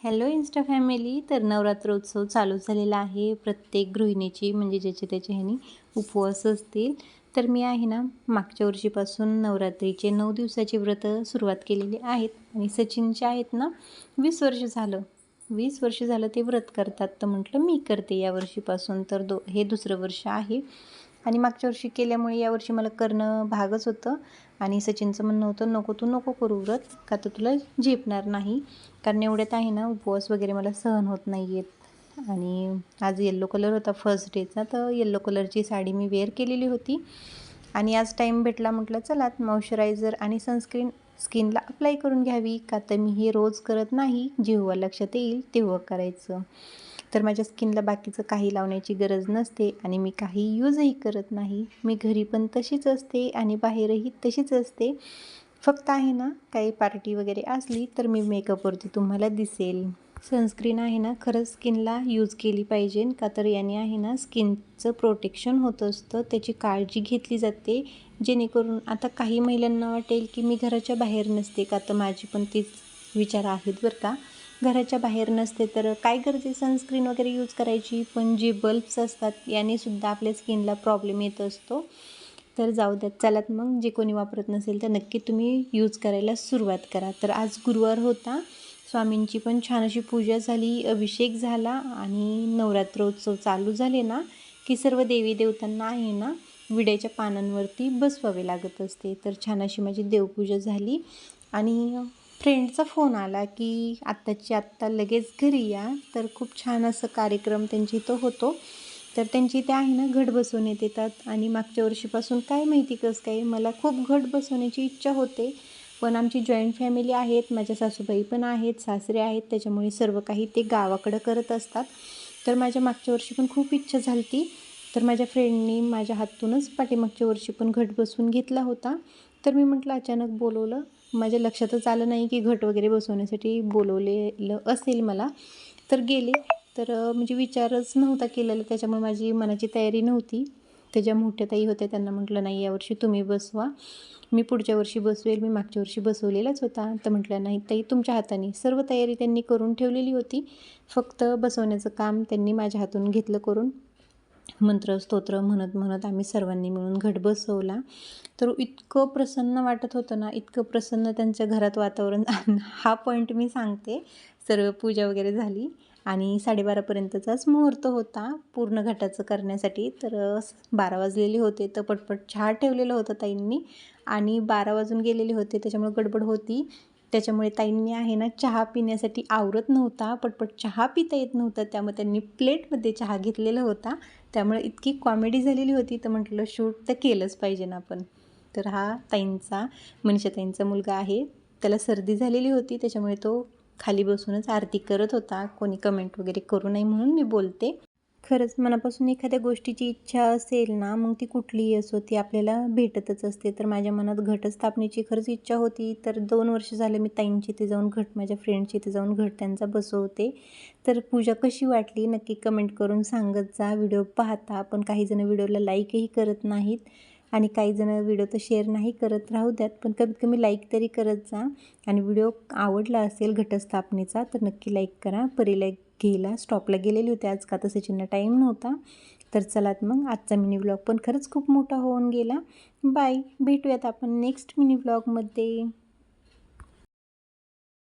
Hello Insta family तर नवरात्रोत्सव चालू झालेला आहे. प्रत्येक गृहिणीची म्हणजे ज्याचे त्याचे ह्यानी उपवास असतील. तर मी आहे ना मागच्या वर्षीपासून नवरात्रीचे नऊ दिवसाचे व्रत सुरुवात केलेली आहेत. आणि सचिनचे आहेत ना वीस वर्ष झालं. वीस वर्ष झालं ते व्रत करतात. तर म्हटलं मी करते या वर्षीपासून. तर दो हे दुसरं वर्ष आहे. आणि मागच्या वर्षी केल्यामुळे यावर्षी मला करणं भागच होतं. आणि सचिनचं म्हणणं होतं नको तू नको करू व्रत का तर तुला झेपणार नाही. कारण एवढ्यात आहे ना उपवास वगैरे मला सहन होत नाही आहेत आणि आज येल्लो कलर होता फर्स्ट डेचा तर येल्लो कलरची साडी मी वेअर केलेली होती. आणि आज टाईम भेटला म्हटलं चला मॉइश्चरायझर आणि सनस्क्रीन स्किनला अप्लाय करून घ्यावी. का तर मी हे रोज करत नाही जेव्हा लक्षात येईल तेव्हा करायचं. तर माझ्या स्किनला बाकीचं काही लावण्याची गरज नसते आणि मी काही यूजही करत नाही. मी घरी पण तशीच असते आणि बाहेरही तशीच असते. फक्त आहे ना काही पार्टी वगैरे असली तर मी मेकअपवरती तुम्हाला दिसेल. सनस्क्रीन आहे ना खरंच स्किनला यूज केली पाहिजे. का तर याने आहे ना स्किनचं प्रोटेक्शन होत असतं. त्याची काळजी घेतली जाते. जेणेकरून आता काही महिलांना वाटेल की मी घराच्या बाहेर नसते. का तर माझी पण तीच विचार आहेत बरं का. घराच्या बाहेर नसते तर काय गरजे? सनस्क्रीन वगैरे यूज करायची. पण जे बल्ब्स असतात याने सुद्धा आपल्या स्किनला प्रॉब्लेम येत असतो. तर जाऊ द्यात चलात मग. जे कोणी वापरत नसेल तर नक्की तुम्ही यूज करायला सुरुवात करा. तर आज गुरुवार होता. स्वामींची पण छान अशी पूजा झाली. अभिषेक झाला आणि नवरात्रोत्सव चालू झाले ना की सर्व देवी देवतांना आहे ना विड्याच्या पानांवरती बसवावे लागत असते. तर छान अशी माझी देवपूजा झाली. आणि फ्रेंडचा फोन आला की आत्ताची आत्ता लगेच घरी या. तर खूप छान असं कार्यक्रम त्यांची इथं होतो. तर त्यांची इथे आहे ना घट बसवण्यात येतात. आणि मागच्या वर्षीपासून काय माहिती कसं काय मला खूप घट बसवण्याची इच्छा होते. पण आमची जॉईंट फॅमिली आहेत माझ्या सासूबाई पण आहेत सासरे आहेत. त्याच्यामुळे सर्व काही ते गावाकडं करत असतात. तर माझ्या मागच्या वर्षी पण खूप इच्छा झाली ती तर माझ्या फ्रेंडनी माझ्या हातूनच पाठीमागच्या वर्षी पण घट बसवून घेतला होता. तर मी म्हटलं अचानक बोलवलं. माझ्या लक्षातच आलं नाही की घट वगैरे बसवण्यासाठी बोलवलेलं असेल मला. तर गेले. तर म्हणजे विचारच नव्हता केलेला. त्याच्यामुळे माझी मनाची तयारी नव्हती. त्याच्या मोठ्या ताई होत्या. त्यांना म्हटलं नाही यावर्षी तुम्ही बसवा. मी पुढच्या वर्षी बसवेल. मी मागच्या वर्षी बसवलेलाच होता. तर म्हटलं नाही ताई तुमच्या हाताने. सर्व तयारी त्यांनी करून ठेवलेली होती. फक्त बसवण्याचं काम त्यांनी माझ्या हातून घेतलं करून. मंत्र स्तोत्र म्हणत म्हणत आम्ही सर्वांनी मिळून घट बसवला. तर इतकं प्रसन्न वाटत होतं ना इतकं प्रसन्न त्यांच्या घरात वातावरण. हा पॉईंट मी सांगते. सर्व पूजा वगैरे झाली आणि साडेबारापर्यंतचाच मुहूर्त होता पूर्ण घटाचं करण्यासाठी. तर बारा वाजलेले होते तर पटपट चहा ठेवलेलं होतं ताईंनी. आणि बारा वाजून गेलेले होते त्याच्यामुळे गडबड होती. त्याच्यामुळे ताईंनी आहे ना चहा पिण्यासाठी आवरत नव्हता पटपट चहा पिता येत नव्हता. त्यामुळे त्यांनी प्लेटमध्ये चहा घेतलेला होता. त्यामुळे इतकी कॉमेडी झालेली होती तर म्हटलं शूट तर केलंच पाहिजे ना आपण. तर हा ताईंचा मनीषा ताईंचा मुलगा आहे. त्याला सर्दी झालेली होती त्याच्यामुळे तो खाली बसूनच आरती करत होता. कोणी कमेंट वगैरे करू नये म्हणून मी बोलते. खरंच मनापासून एखाद्या गोष्टीची इच्छा असेल ना मग ती कुठलीही असो ती आपल्याला भेटतच असते. तर माझ्या मनात घटस्थापनेची खरंच इच्छा होती. तर दोन वर्ष झाले मी ताईंची इथे जाऊन घट माझ्या फ्रेंडची इथे जाऊन घट त्यांचा बसवते. तर पूजा कशी वाटली? नक्की कमेंट करून सांगत जा. व्हिडिओ पाहता पण काही जण व्हिडिओला लाईकही करत नाहीत आणि काही जण व्हिडिओ तर शेअर नाही करत राहू द्यात. पण कमीत कमी लाईक तरी करत जा. आणि व्हिडिओ आवडला असेल घटस्थापनेचा तर नक्की लाईक करा. परी लाईक घ्यायला स्टॉपला गेलेली होती आज का तसं चिन्ह टाईम नव्हता. तर चलात मग आजचा मिनी ब्लॉग पण खरंच खूप मोठा होऊन गेला. बाय भेटूयात आपण नेक्स्ट मिनी ब्लॉगमध्ये